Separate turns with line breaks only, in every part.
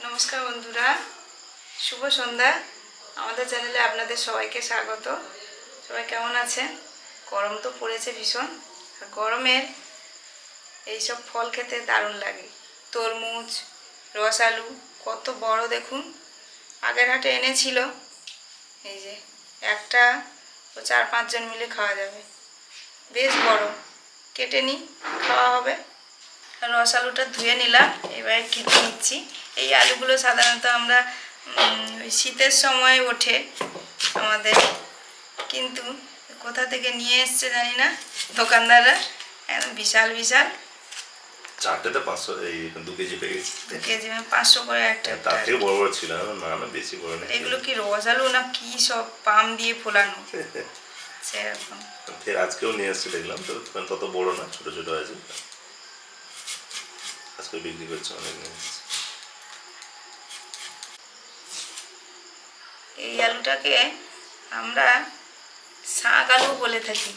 নমস্কার বন্ধুরা, শুভ সন্ধ্যা। আমাদের চ্যানেলে আপনাদের সবাইকে স্বাগত। সবাই কেমন আছেন? গরম তো পড়েছে ভীষণ। আর গরমের এইসব ফল খেতে দারুণ লাগে। তরমুজ, রস আলু, কত বড় দেখুন। আগের হাটে এনেছিল। এই যে, একটা ও চার পাঁচজন মিলে খাওয়া যাবে। বেশ বড়। কেটে নিই, খাওয়া হবে। রস আলুটা ধুয়ে নিলাম এবারে কেটে নিচ্ছি। এই আলুগুলো সাধারণত আমরা শীতের সময় ওঠে আমাদের। কিন্তু কোথা থেকে নিয়ে এসছে জানি না দোকানদাররা বিশাল বিশাল।
চারটেতে পাঁচশো এই দু কেজি পেয়ে গেছি।
দু কেজি মানে পাঁচশো করে একটা
তার থেকে বড় বড় ছিল না না বেশি বড় না
এগুলো কি রস আলু না কি সব পাম দিয়ে ফোলানো? সেরকম।
ফের আজকেও নিয়ে এসেছি দেখলাম তো তখন তত বড় না ছোট ছোট আছে আজকে বিক্রি করছে অনেক।
এই আলুটাকে আমরা শাক আলু বলে থাকি।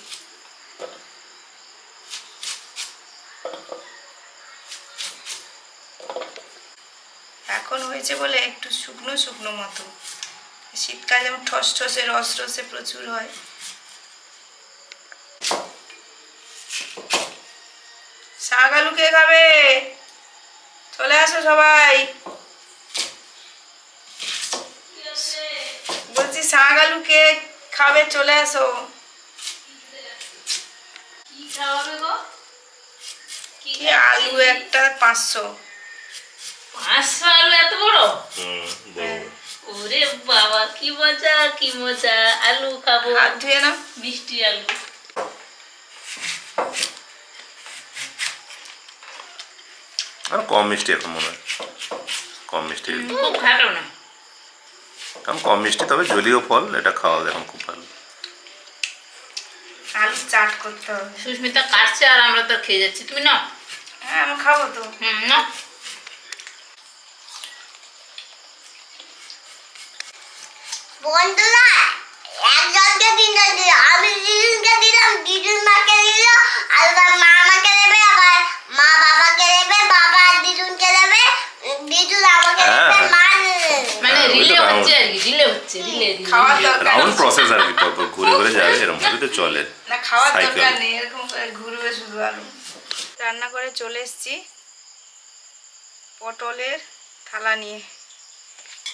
এখন হয়েছে বলে একটু শুকনো শুকনো মতো। শীতকালে যেমন ঠস ঠসে, রস রসে প্রচুর হয়। শাক আলু কে খাবে? চলে আসো সবাই। বলছি শাক আলু কে খাবে চলে আসো।
কি খাওয়াবে গো? কি
কি আলু একটা পাঁচশো।
পাঁচশো আলু এত বড়।
হ্যাঁ।
ওরে বাবা কি মজা কি মজা। আলু খাব।
হাত ধুয়ে নাও।
মিষ্টি আলু।
আর কম মিষ্টি এখন মনে হয়। কম মিষ্টি।
খুব
কারণ কম মিষ্টি তবে জলীয় ফল এটা খাওয়া এখন খুব ভালো।
আলু চাট করতে হবে।
সুস্মিতা কাটছে আর আমরা তো খেয়ে যাচ্ছি। তুমি না
হ্যাঁ আমি খাব তো।
হুম না
বন্ধুরা একজনকে তিনজন দিল আমি দিদুনকে দিলাম দিদুন মাকে দিল আর মা আমাকে দেবে আবার মা বাবাকে দেবে
হ্যাঁ।
মানে
হ্যাঁ, ওই তো
রিলে হচ্ছে আর কি রিলে হচ্ছে রিলে রিলে।
দরকার
রাউন্ড প্রসেস আর কি কত ঘুরে ঘুরে যাবে এরকম ভাবে তো চলে।
না খাওয়ার দরকার নেই এরকম করে ঘুরবে শুধু আলু রান্না করে চলে এসেছি। পটলের থালা নিয়ে।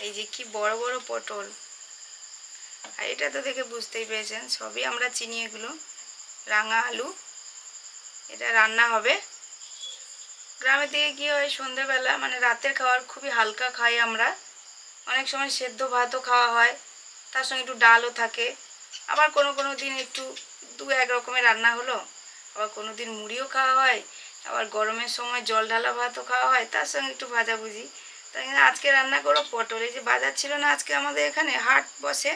এই যে কি বড় বড় পটল। আর এটা তো দেখে বুঝতেই পেরেছেন সবই আমরা চিনি এগুলো। রাঙা আলু। এটা রান্না হবে। গ্রামের দিকে কি হয় সন্ধেবেলা মানে রাতের খাবার খুবই হালকা খাই আমরা। অনেক সময় সেদ্ধ ভাতও খাওয়া হয়, তার সঙ্গে একটু ডালও থাকে। আবার কোনো কোনো দিন একটু দু এক রকমের রান্না হলো, আবার কোনো দিন মুড়িও খাওয়া হয়, আবার গরমের সময় জল ঢালা ভাতও খাওয়া হয়, তার সঙ্গে একটু ভাজাভুজি। তাই আজকে রান্না করো পটল, এই যে বাজার ছিল না আজকে আমাদের এখানে, হাট বসে,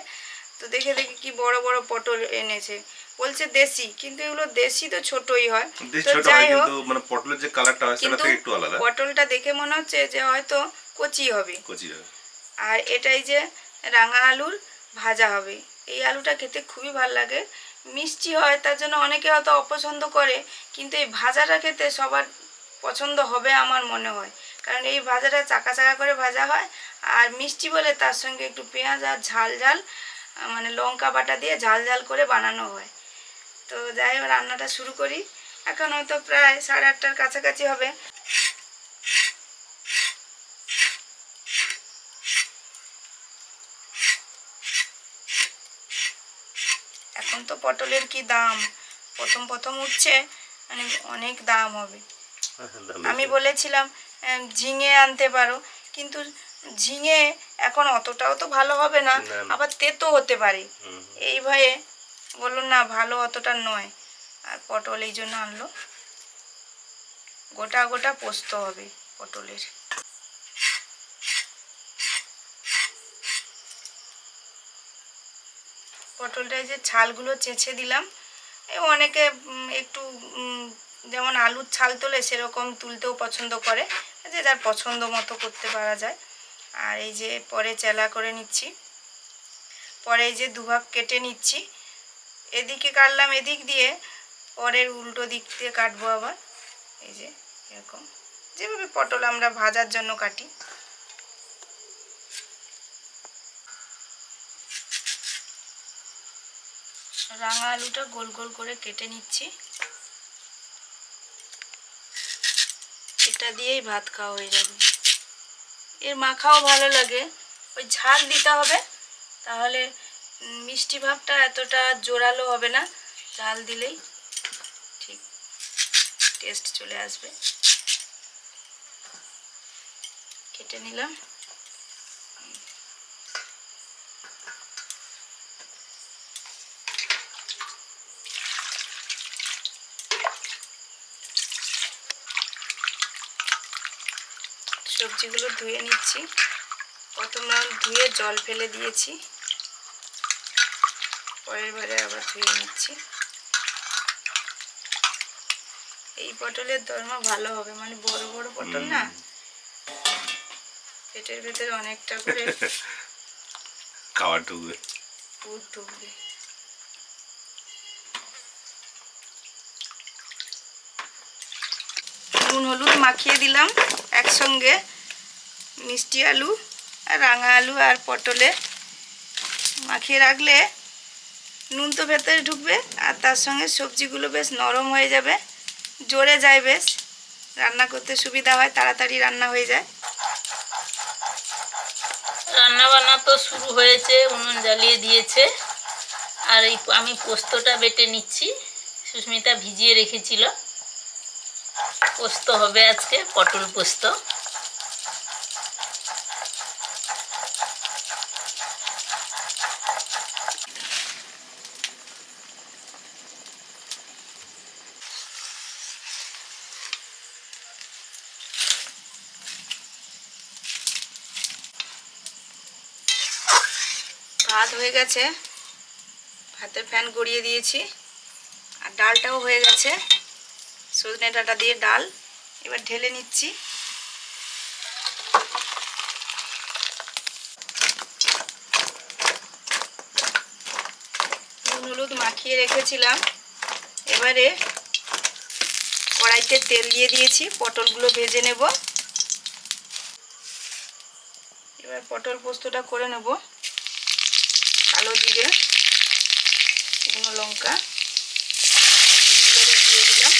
তো দেখে দেখে কি বড় বড় পটল এনেছে। বলছে দেশি কিন্তু এগুলো দেশি তো ছোটই হয়। তো যাই হোক
মানে পটলের যে কালারটা হয়
কিন্তু পটলটা দেখে মনে হচ্ছে যে হয়তো কচি হবে।
কচি হয়
আর এটাই যে রাঙা আলুর ভাজা হবে। এই আলুটা খেতে খুবই ভালো লাগে। মিষ্টি হয় তার জন্য অনেকে হয়তো অপছন্দ করে কিন্তু এই ভাজাটা খেতে সবার পছন্দ হবে আমার মনে হয়। কারণ এই ভাজাটা চাকা চাকা করে ভাজা হয় আর মিষ্টি বলে তার সঙ্গে একটু পেঁয়াজ আর ঝাল ঝাল মানে লঙ্কা বাটা দিয়ে ঝাল ঝাল করে বানানো হয়। তো যাই হোক রান্নাটা শুরু করি। এখন হয়তো প্রায় সাড়ে আটটার কাছাকাছি হবে। এখন তো পটলের কি দাম? প্রথম প্রথম উঠছে মানে অনেক দাম হবে। আমি বলেছিলাম ঝিঙে আনতে পারো কিন্তু ঝিঙে এখন অতটাও তো ভালো হবে না। আবার তেতো হতে পারে। এই ভয়ে বলল, না, ভালো অতটা নয়। আর পটল এই জন্য আনলো। গোটা গোটা পোস্ত হবে পটলের। পটলটা এই যে ছালগুলো চেঁচে দিলাম অনেকে একটু যেমন আলুর ছাল তোলে সেরকম তুলতেও পছন্দ করে, যে যার পছন্দ মতো করতে পারা যায়। আর এই যে পরে চেলা করে নিচ্ছি, পরে এই যে দুভাগ কেটে নিচ্ছি এদিকে কাটলাম এদিক দিয়ে, পরের উল্টো দিক দিয়ে কাটবো আবার। এই যে, এরকম। যেভাবে পটল আমরা ভাজার জন্য কাটি। রাঙা আলুটা গোল গোল করে কেটে নিচ্ছি। এটা দিয়েই ভাত খাওয়া হয়ে যাবে। এর মাখাও ভালো লাগে। ওই ঝাল দিতে হবে, তাহলে মিষ্টি ভাবটা এতটা জোরালো হবে না চাল দিলেই ঠিক টেস্ট চলে আসবে। কেটে নিলাম। সবজিগুলো ধুয়ে নিচ্ছি। প্রথম ধুয়ে জল ফেলে দিয়েছি। পরের বারে আবার ধুয়ে নিচ্ছি। এই পটলের দরমা ভালো হবে মানে বড় বড় পটল না? পেটের ভেতরে অনেকটা করে
খাওয়ার ঢুকবে।
পুর ঢুকবে। নুন হলুদ মাখিয়ে দিলাম একসঙ্গে। মিষ্টি আলু আর রাঙা আলু আর পটলে মাখিয়ে রাখলে নুন তো ভেতরে ঢুকবে, আর তার সঙ্গে সবজিগুলো বেশ নরম হয়ে যাবে। জোরে যায় বেশ। রান্না করতে সুবিধা হয়, তাড়াতাড়ি রান্না হয়ে যায়।
রান্না বান্না তো শুরু হয়েছে, উনুন জ্বালিয়ে দিয়েছে। আর এই আমি পোস্তটা বেটে নিচ্ছি, সুস্মিতা ভিজিয়ে রেখেছিল। পোস্ত হবে আজকে, পটল পোস্ত।
হয়ে গেছে। ভাতের ফ্যান গড়িয়ে দিয়েছি। আর ডালটাও হয়ে গেছে। সজনে ডাঁটা দিয়ে ডাল। এবার ঢেলে নিচ্ছি। নুন, হলুদ মাখিয়ে রেখেছিলাম। এবারে কড়াইতে তেল দিয়ে দিয়েছি। পটলগুলো ভেজে নেব। এবার পটল পোস্তটা করে নেব। কালো জিরে শুকনো লঙ্কা এগুলো এবার দিয়ে দিলাম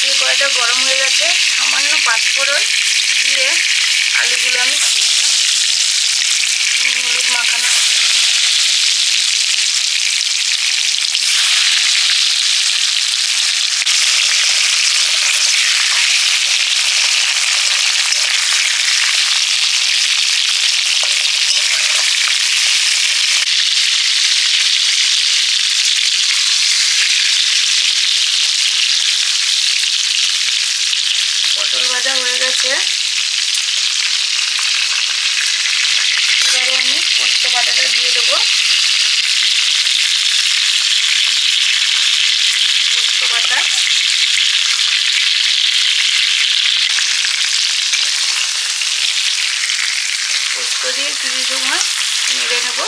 দিয়ে কড়াইটা গরম হয়ে গেছে। সামান্য পাঁচফোড়ন দিয়ে আলুগুলো আমি দিয়ে হলুদ মাখানো আছে পটল ভাজা হয়ে গেছে। এবারে আমি পোস্ত বাটাটা দিয়ে দেবো। পোস্ত বাটা। পোস্ত দিয়ে কিছু সময় নেড়ে নেব।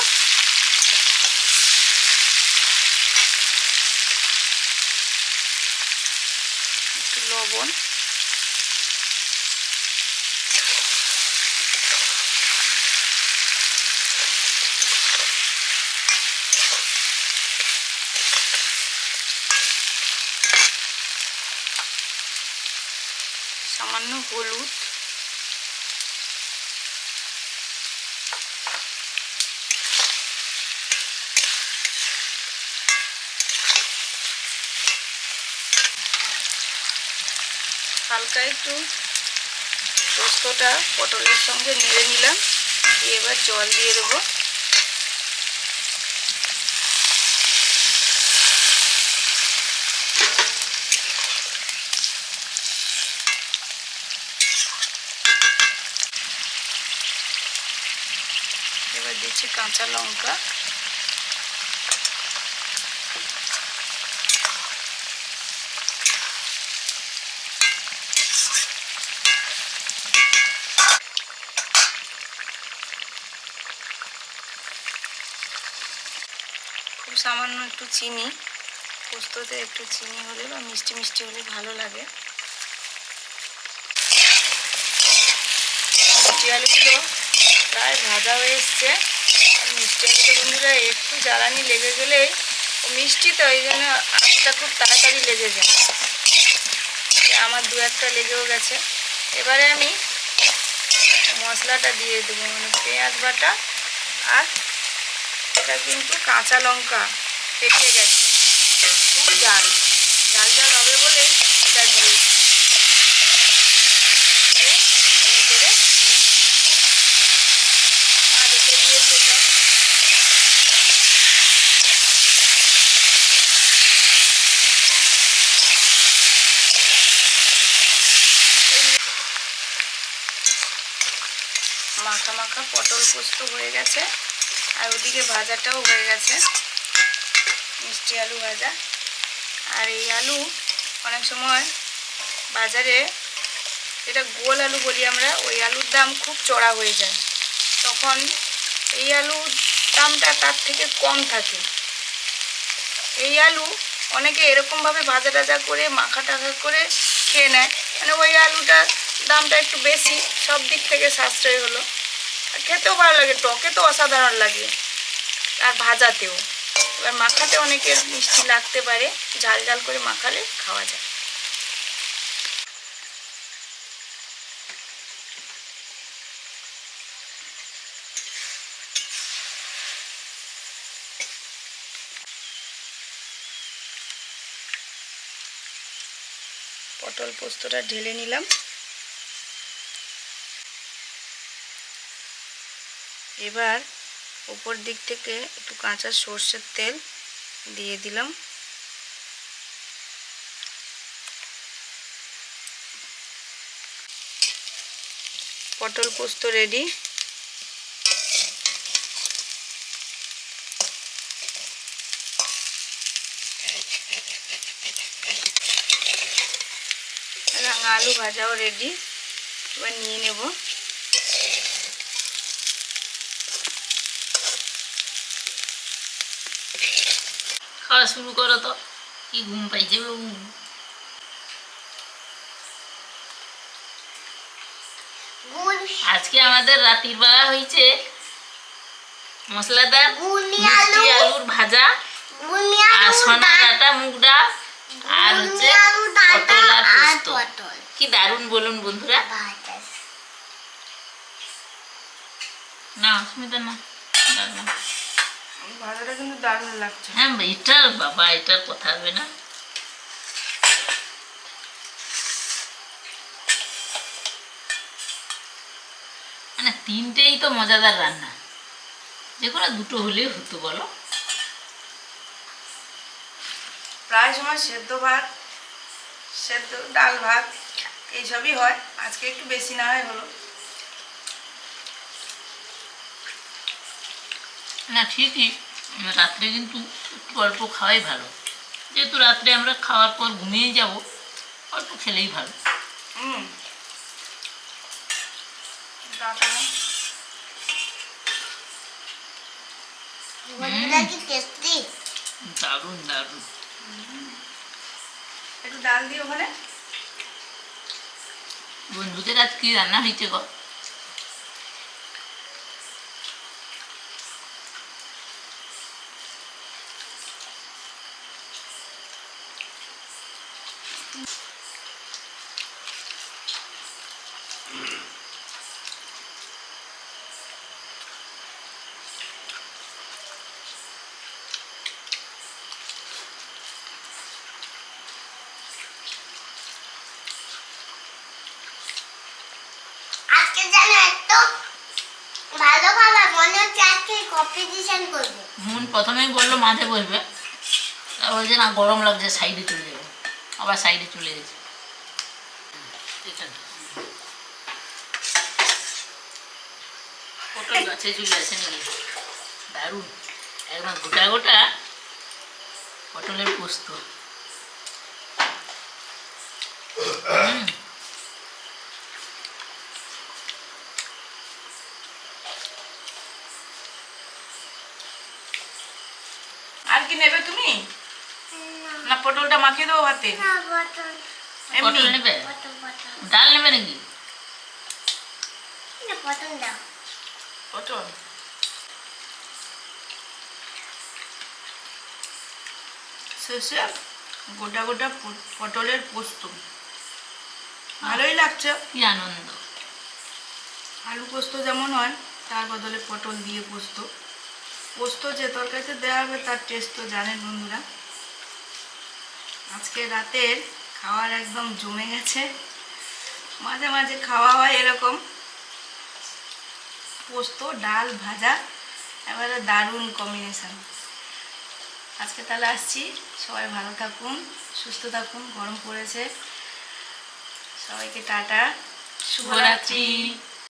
একটু লবণ সামান্য হলুদ হালকা একটু পোস্তটা পটলের সঙ্গে নেড়ে নিলাম। এবার জল দিয়ে দেবো। দিচ্ছি কাঁচা লঙ্কা। খুব সামান্য একটু চিনি, পোস্ততে একটু চিনি হলে বা মিষ্টি মিষ্টি হলে ভালো লাগে। প্রায় ভাজা হয়ে এসছে। মিষ্টি আলুটা বন্ধুরা, একটু জ্বালানি লেগে গেলে মিষ্টি তো এই জন্য আঁচটা খুব তাড়াতাড়ি লেগে যায়। আমার দু একটা লেগেও গেছে। এবারে আমি মশলাটা দিয়ে দেবো মানে পেঁয়াজ বাটা আর এটা কিন্তু কাঁচা লঙ্কা পেকে গেছে। খুব জাল জাল জাল হবে বলেই এটা দিয়েছি দিয়ে ভালো করে নিয়ে নেব। মা রেখে দিয়েছে এটা মাখা মাখা পটল পোস্ত হয়ে গেছে। আর ওদিকে ভাজাটাও হয়ে গেছে। মিষ্টি আলু ভাজা। আর এই আলু অনেক সময় বাজারে যেটা গোল আলু বলি আমরা, ওই আলুর দাম খুব চড়া হয়ে যায়। তখন এই আলুর দামটা তার থেকে কম থাকে। এই আলু অনেকে এরকমভাবে ভাজা টাজা করে মাখা টাখা করে খেয়ে নেয়। মানে ওই আলুটার দামটা একটু বেশি, সব দিক থেকে সাশ্রয় হলো। আর খেতেও ভালো লাগে, টকে তো অসাধারণ লাগে। আর ভাজাতেও। এবার মাখাতে অনেকের মিষ্টি লাগতে পারে, ঝাল ঝাল করে মাখালে খাওয়া যায়। পটল পোস্তটা ঢেলে নিলাম। এবার উপর দিক থেকে একটু কাঁচা সর্ষের তেল দিয়ে দিলাম। পটল পোস্ত রেডি আলু ভাজাও রেডি এবার নিয়ে নেব।
খাওয়া শুরু করো তো। কি ঘুম পাইছে বাবু আজকে আমাদের রাতির বেলা হয়েছে মশলাদার মিষ্টি আলুর ভাজা আর সোনা ডাটা মুগ ডাল আর হচ্ছে পটল আর পোস্ত। কি দারুণ বলুন বন্ধুরা। না অসুবিধা না দারুণ।
ভাজাটা কিন্তু দারুণ লাগছে।
হ্যাঁ এটার বাবা এটার কথা হবে না। মানে তিনটেই তো মজাদার রান্না। যে কোনো দুটো হলেই হতো বলো।
প্রায় সময় সেদ্ধ ভাত সেদ্ধ ডাল ভাত এইসবই হয়। আজকে একটু বেশি না হয় হলো।
না ঠিকই। রাত্রে কিন্তু একটু অল্প খাওয়াই ভালো। যেহেতু রাত্রে আমরা খাওয়ার পর ঘুমিয়ে যাব অল্প খেলেই ভালো।
হুম। ডাটা না
বন্ধুরা কি টেস্টি?
দারুণ দারুণ।
একটু ডাল ওখানে।
বন্ধুদের আজ কি রান্না হয়েছে গো?
আজকে যেন একটু ভালো খাবার মনে হচ্ছে, আজকে কম্পিটিশন করব।
মন প্রথমেই বলল মাঝে বসবে তা বলছে, না, গরম লাগছে, সাইডে চলে যাব। আবার সাইডে চলে গেছে। পটল গাছে চলে আসে নাকি? দারুণ। একদম গোটা গোটা পটলের পোস্ত।
কি নেবে তুমি? না। পটলটা মাখিয়ে দেবো ভাতে?
পটল। নেবে? ডাল নেবে নাকি?
দাও।
পটল? শেষে গোটা গোটা পটলের পোস্ত। ভালোই লাগছে।
কি আনন্দ।
আলু পোস্ত যেমন হয় তার বদলে পটল দিয়ে পোস্ত। পোস্ত যে তরকারিতে দেওয়া হবে, তার টেস্ট তো জানেন বন্ধুরা। আজকে রাতের খাওয়ার একদম জমে গেছে। মাঝে মাঝে খাওয়া হয় এরকম। পোস্ত, ডাল, ভাজা, এবারে দারুণ কম্বিনেশান আজকে তাহলে আসছি। সবাই ভালো থাকুন, সুস্থ থাকুন, গরম পড়েছে। সবাইকে টাটা।
শুভরাত্রি।